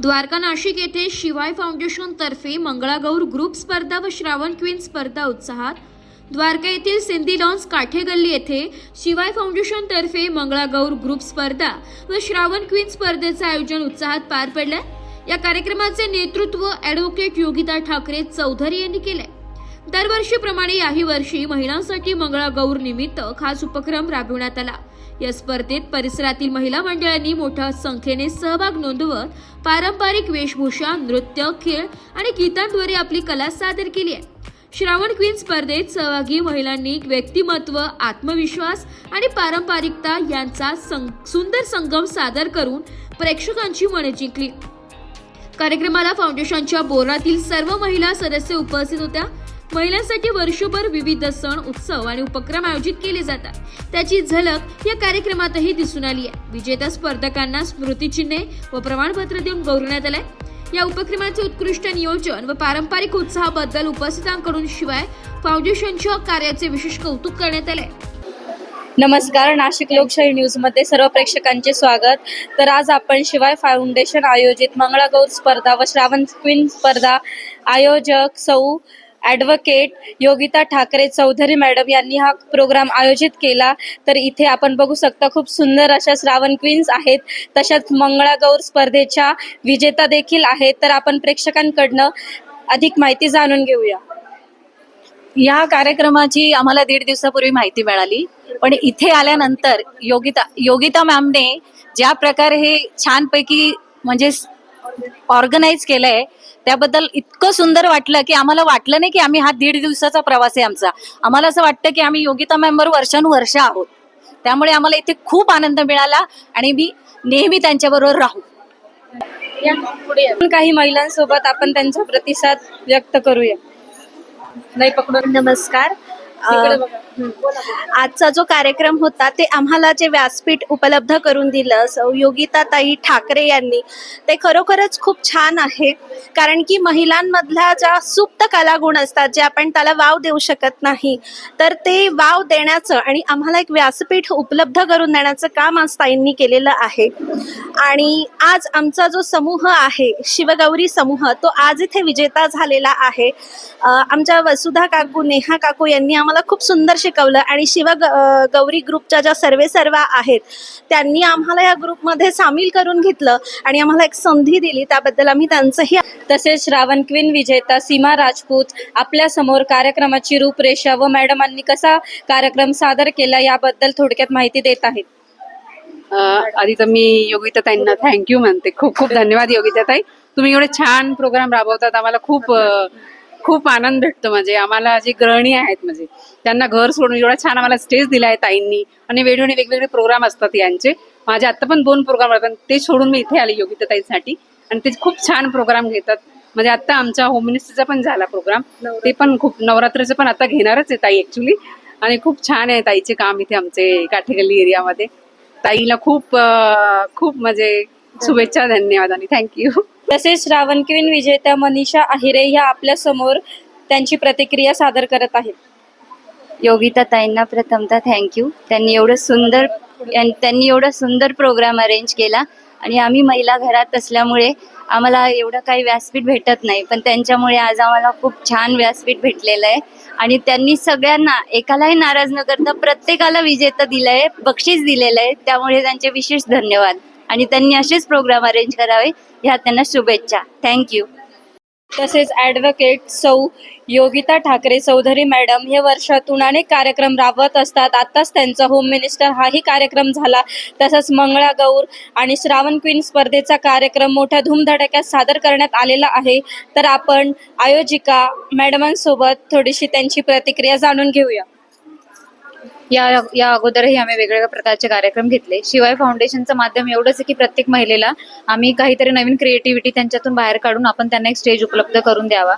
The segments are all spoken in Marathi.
द्वारका नाशिक येथे शिवाय फाउंडेशनतर्फे मंगळागौर ग्रुप स्पर्धा व श्रावण क्वीन स्पर्धा उत्साहात द्वारका येथील सिंधी लॉन्स काठेगल्ली येथे शिवाय फाउंडेशनतर्फे मंगळागौर ग्रुप स्पर्धा व श्रावण क्वीन स्पर्धेचं आयोजन उत्साहात पार पडलं या कार्यक्रमाचे नेतृत्व ॲडव्होकेट योगिता ठाकरे चौधरी यांनी केले दरवर्षीप्रमाणे याही वर्षी महिलांसाठी मंगळागौर निमित्त खास उपक्रम राबविण्यात आला. या स्पर्धेत परिसरातील महिला मंडळांनी मोठ्या संख्येने सहभाग नोंदवत पारंपरिक वेशभूषा नृत्य खेळ आणि गीतांद्वारे आपली कला सादर केली आहे. श्रावण क्वीन स्पर्धेत सहभागी महिलांनी व्यक्तिमत्व आत्मविश्वास आणि पारंपरिकता यांचा सं- सुंदर संगम सादर करून प्रेक्षकांची मने जिंकली. कार्यक्रमाला फाउंडेशनच्या बोर्डातील सर्व महिला सदस्य उपस्थित होत्या. महिलांसाठी वर्षभर विविध सण उत्सव आणि उपक्रम आयोजित केले जातात. त्याची झलक या कार्यक्रमातही दिसून आली आहे. विजेत्या स्पर्धकांना स्मृतिचिन्हे व प्रमाणपत्र देऊन गौरवण्यात आलंय. या उपक्रमाचे उत्कृष्ट नियोजन व पारंपरिक उत्साहाबद्दल उपस्थितांकडून शिवाय फाउंडेशनच्या कार्याचे विशेष कौतुक करण्यात आले नमस्कार नाशिक लोकशाही न्यूजमध्ये सर्व प्रेक्षकांचे स्वागत. तर आज आपण शिवाय फाउंडेशन आयोजित मंगळागौर स्पर्धा व श्रावण क्वीन स्पर्धा आयोजक सौ ॲडव्होकेट योगिता ठाकरे चौधरी मॅडम यांनी हा प्रोग्राम आयोजित केला. तर इथे आपण बघू शकता खूप सुंदर अशा श्रावण क्वीन्स आहेत. तशाच मंगळागौर स्पर्धेच्या विजेता देखील आहेत. तर आपण प्रेक्षकांकडनं अधिक माहिती जाणून घेऊया. या कार्यक्रमाची आम्हाला दीड दिवसापूर्वी माहिती मिळाली. पण इथे आल्यानंतर योगिता योगिता मॅमने ज्या प्रकारे हे छानपैकी म्हणजे ऑर्गनाईज केलंय त्याबद्दल इतकं सुंदर वाटलं की आम्हाला वाटलं नाही की आम्ही हा दीड दिवसाचा प्रवास आहे आमचा. आम्हाला असं वाटतं की आम्ही योगिता मॅमवर वर्षानुवर्ष आहोत. त्यामुळे आम्हाला इथे खूप आनंद मिळाला आणि मी नेहमी त्यांच्याबरोबर राहू. पण काही महिलांसोबत आपण त्यांचा प्रतिसाद व्यक्त करूया. नाही पकडून. नमस्कार. अ, आजचा जो कार्यक्रम होता ते आम्हाला जे व्यासपीठ उपलब्ध करून दिलं सौ योगिताताई ठाकरे यांनी ते खरोखरच खूप छान आहे. कारण की महिलांमधल्या ज्या सुप्त कलागुण असतात जे आपण त्याला वाव देऊ शकत नाही तर ते वाव देण्याचं आणि आम्हाला एक व्यासपीठ उपलब्ध करून देण्याचं काम आज ताईंनी केलेलं आहे. आणि आज आमचा जो समूह आहे शिवगौरी समूह तो आज इथे विजेता झालेला आहे. अ, आमच्या वसुधा काकू नेहा काकू यांनी आम्हाला खूप सुंदर शिकवलं. आणि शिव गौरी ग्रुपच्या ज्या सर्वे सर्व आहेत त्यांनी आम्हाला या ग्रुपमध्ये सामील करून घेतलं आणि आम्हाला एक संधी दिली. त्याबद्दल आम्ही त्यांचंही तसेच श्रावण क्वीन विजेता सीमा राजपूत आपल्यासमोर कार्यक्रमाची रूपरेषा व मॅडमांनी कसा कार्यक्रम सादर केला याबद्दल थोडक्यात माहिती देत आहेत. अ, आधी तर मी योगिता ताईंना थँक्यू म्हणते. खूप खूप धन्यवाद योगिता ताई. तुम्ही एवढे छान प्रोग्राम राबवतात. आम्हाला खूप खूप आनंद भेटतो म्हणजे आम्हाला जे गृहिणी आहेत म्हणजे त्यांना घर सोडून एवढा छान आम्हाला स्टेज दिला आहे ताईंनी. आणि वेगवेगळे वेगवेगळे प्रोग्राम असतात यांचे. माझे आता पण दोन प्रोग्राम पण ते सोडून मी इथे आले योगिता ताईंसाठी. आणि ते खूप छान प्रोग्राम घेतात. म्हणजे आता आमच्या होम मिनिस्टरचा पण झाला प्रोग्राम ते पण खूप नवरात्रीचं पण आता घेणारच आहे ताई ऍक्च्युली आणि खूप छान आहे ताईचे काम इथे आमचे काठेगल्ली एरियामध्ये ताईला खूप खूप म्हणजे शुभेच्छा धन्यवाद आणि थँक्यू तसेच श्रावण क्वीन विजेत्या मनीषा आहिरे ह्या आपल्यासमोर त्यांची प्रतिक्रिया सादर करत आहेत. योगिता ताईंना प्रथमतः थँक्यू त्यांनी एवढं सुंदर त्यांनी एवढं सुंदर प्रोग्राम अरेंज केला. आणि आम्ही महिला घरात असल्यामुळे आम्हाला एवढं काही व्यासपीठ भेटत नाही. पण त्यांच्यामुळे आज आम्हाला खूप छान व्यासपीठ भेटलेलं आहे. आणि त्यांनी सगळ्यांना एकालाही नाराज न करता प्रत्येकाला विजेता दिलंय बक्षीस दिलेलं आहे. त्यामुळे त्यांचे विशेष धन्यवाद. आणि त्यांनी असेच प्रोग्राम अरेंज करावे ह्या त्यांना शुभेच्छा. थँक्यू तसेच ॲडव्होकेट सौ योगिता ठाकरे चौधरी मॅडम हे वर्षातून अनेक कार्यक्रम राबवत असतात. आत्ताच त्यांचा होम मिनिस्टर हाही कार्यक्रम झाला. तसंच मंगळागौर आणि श्रावण क्वीन स्पर्धेचा कार्यक्रम मोठ्या धूमधडाक्यात सादर करण्यात आलेला आहे. तर आपण आयोजिका मॅडमांसोबत थोडीशी त्यांची प्रतिक्रिया जाणून घेऊया. या या अगोदरही आम्ही वेगवेगळ्या प्रकारचे कार्यक्रम घेतले. शिवाय फाउंडेशनचं माध्यम एवढंच आहे की प्रत्येक महिलेला आम्ही काहीतरी नवीन क्रिएटिव्हिटी त्यांच्यातून बाहेर काढून आपण त्यांना एक स्टेज उपलब्ध करून द्यावा.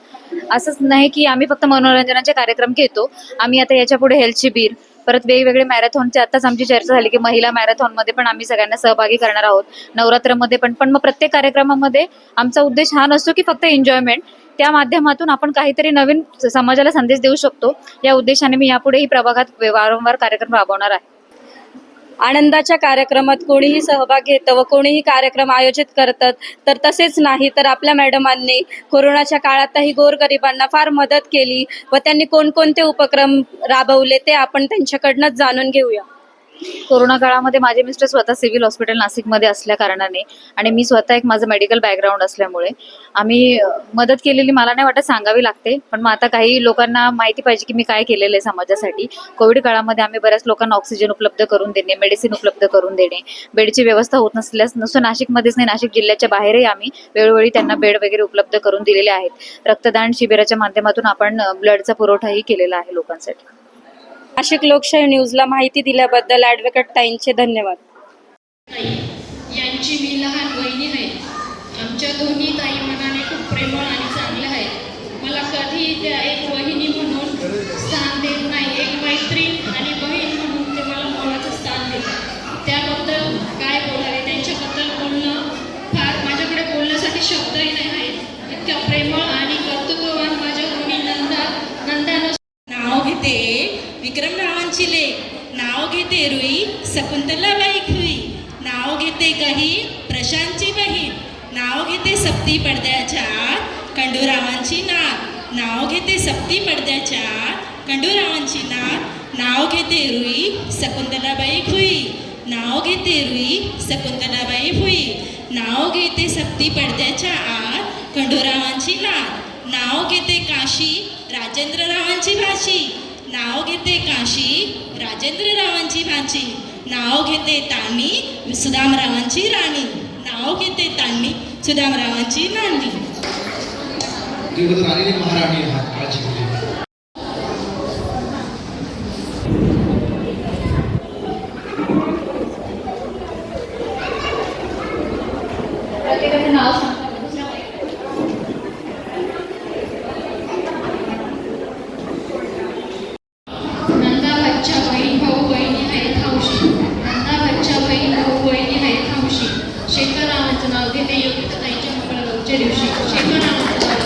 असंच नाही की आम्ही फक्त मनोरंजनाचे कार्यक्रम घेतो. आम्ही आता याच्यापुढे हेल्थ शिबिर परत वेगवेगळे मॅरेथॉनचे आताच आमची चर्चा झाली की महिला मॅरेथॉनमध्ये पण आम्ही सगळ्यांना सहभागी करणार आहोत. नवरात्रमध्ये पण पण मग प्रत्येक कार्यक्रमामध्ये आमचा उद्देश हा नसतो की फक्त एन्जॉयमेंट त्या माध्यमातून आपण काहीतरी नवीन समाजाला संदेश देऊ शकतो. या उद्देशाने मी यापुढेही प्रभागात वारंवार कार्यक्रम राबवणार आहे. आनंदाच्या कार्यक्रमात कोणीही सहभाग घेतं व कोणीही कार्यक्रम आयोजित करतात तर तसेच नाही तर आपल्या मॅडमांनी कोरोनाच्या काळातही गोरगरिबांना फार मदत केली व त्यांनी कोणकोणते उपक्रम राबवले ते आपण त्यांच्याकडनंच जाणून घेऊया. कोरोना काळामध्ये माझे मिस्टर स्वतः सिव्हिल हॉस्पिटल नाशिकमध्ये असल्या कारणाने आणि मी स्वतः एक माझं मेडिकल बॅकग्राऊंड असल्यामुळे आम्ही मदत केलेली मला नाही वाटत सांगावी लागते पण मग आता काही लोकांना माहिती पाहिजे की मी काय केलेलं आहे समाजासाठी. कोविड काळामध्ये आम्ही बऱ्याच लोकांना ऑक्सिजन उपलब्ध करून देणे मेडिसिन उपलब्ध करून देणे बेडची व्यवस्था होत नसल्यास नुसतं नाशिकमध्येच नाही नाशिक जिल्ह्याच्या बाहेरही आम्ही वेळोवेळी त्यांना बेड वगैरे उपलब्ध करून दिलेले आहेत. रक्तदान शिबिराच्या माध्यमातून आपण ब्लडचा पुरवठाही केलेला आहे लोकांसाठी. नाशिक लोकशाही न्यूजला माहिती दिल्याबद्दल ॲडव्होकेट ताईंचे धन्यवाद. यांची मी लहान बहिणी आहे. आमच्या दोन्ही ताई मनाने खूप प्रेमळ आणि चांगल्या आहेत. मला कधी त्या एक वही शकुंतलाबाई खुई नाव घेते गही प्रशांतची बहीण. नाव घेते सप्ती पडद्याच्या कंडूरावांची नात. नाव घेते सप्ती पडद्याच्या कंडूरावांची नात. नाव घेते रुई शकुंतलाबाई खुई नाव घेते रुई शकुंतलाबाई फुई नाव घेते सप्ती पडद्याच्या आत खंडोरावांची नात. नाव घेते काशी राजेंद्ररावांची भाषी नाव घेते काशी राजेंद्ररावांची भाची. नाव घेते तानी सुदामरावांची राणी. नाव घेते तानी सुदामरावांची नाणी. महाराणी काळजी घेते नंदा बच्चा बहीण भाऊ बहिणी आहेत हौशी नंदा बच्चा बहीण भाऊ बहिणी आहेत हौशी शेखर रावांचं नाव घेते योगिता ताईच्या मंगळागौरच्या दिवशी शेखर रावांचं नाव घेते योगिता